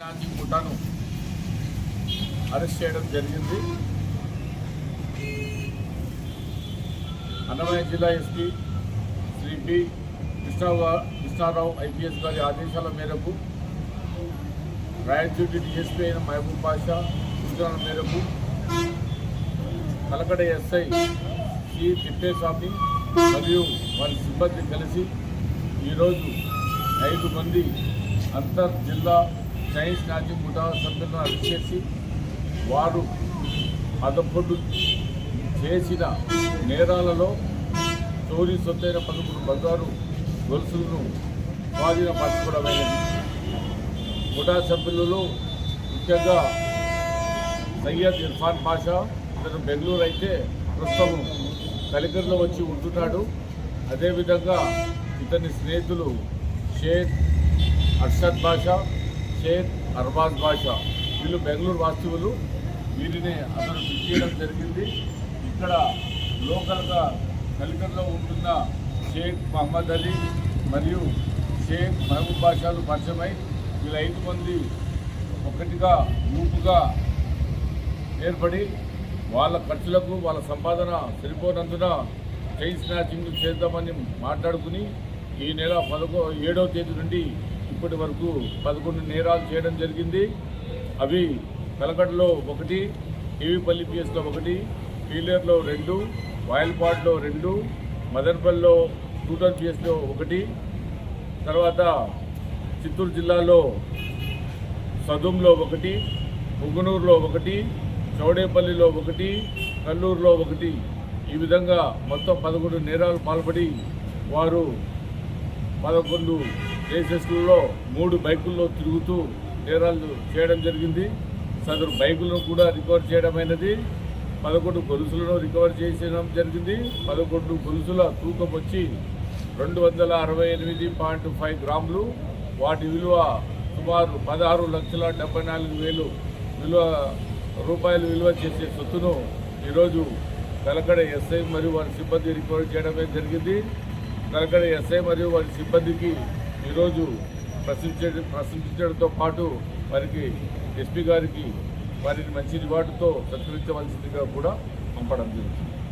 Gandhi ముఠాను arrest చేయడం జరిగింది. అన్నమయ్య జిల్లా SP Shri B Krishnarao Krishnarao IPS గారి ఆదేశాల మేరకు రాయచూటి డిఎస్పీ అయిన మహబూబ్ పాషా సూచనల మేరకు కలకడ ఎస్ఐ సి తిప్పేస్వామి మరియు వారి సిబ్బంది కలిసి ఈరోజు ఐదు మంది అంతర్ జిల్లా చైన్ రాజ్యం ముఠా సభ్యులను అరెస్ట్ చేసి వారు పదకొండు చేసిన నేరాలలో చోరీ సొత్తైన పదకొండు బంగారు గొలుసులను స్వాధీనపరచుకోవడమైనది ముఠా సభ్యులలో ముఖ్యంగా సయ్యద్ ఇర్ఫాన్ పాషా ఇతను బెంగళూరు అయితే ప్రస్తుతం కలికర్లో వచ్చి ఉంటున్నాడు. అదేవిధంగా ఇతని స్నేహితులు షేక్ అర్షద్ బాషా షేర్ అర్బాజ్ బాషా వీళ్ళు బెంగళూరు వాస్తువులు. వీరిని అతను పిక్ చేయడం జరిగింది. ఇక్కడ లోకల్గా కలికల్లో ఉంటున్న షేక్ మహమ్మద్ అలీ మరియు షేక్ మహబూబ్ బాషాలు పరిచయమై వీళ్ళ ఐదు మంది ఒకటిగా గ్రూపుగా ఏర్పడి వాళ్ళ ఖర్చులకు వాళ్ళ సంపాదన సరిపోనందున చైన్ స్నాచింగ్ చేద్దామని మాట్లాడుకుని ఈ నెల పదకొ ఏడవ తేదీ నుండి ఇప్పటి వరకు పదకొండు నేరాలు చేయడం జరిగింది. అవి కలకడలో ఒకటి ఏవిపల్లి పిఎస్లో ఒకటి పీలేర్లో రెండు వాయల్పాడ్లో రెండు మదర్పల్లిలో టూటర్ పిఎస్లో ఒకటి తర్వాత చిత్తూరు జిల్లాలో సదుంలో ఒకటి ముగ్గునూరులో ఒకటి చౌడేపల్లిలో ఒకటి కల్లూరులో ఒకటి. ఈ విధంగా మొత్తం పదకొండు నేరాలు పాల్పడి వారు పదకొండు కేసెస్లలో మూడు బైకుల్లో తిరుగుతూ నేరాలు చేయడం జరిగింది. సదరు బైకులను కూడా రికవర్ చేయడమైనది పదకొండు గొలుసులను రికవర్ చేయడం జరిగింది. పదకొండు గొలుసుల తూకం వచ్చి రెండు వందల అరవై ఎనిమిది పాయింట్ ఫైవ్ గ్రాములు వాటి విలువ సుమారు పదహారు లక్షల డెబ్బై నాలుగు వేలు విలువ రూపాయలు విలువ చేసే సొత్తును ఈరోజు కలకడ ఎస్ఐ మరియు వారి సిబ్బంది రికవర్ చేయడమే జరిగింది. కలకడ ఎస్ఐ మరియు వారి సిబ్బందికి ఈరోజు ప్రశ్నించే ప్రశ్నించడంతో పాటు వారికి ఎస్పీ గారికి వారిని మంచి రివార్డుతో సత్కరించవలసిందిగా కూడా పంపడం జరుగుతుంది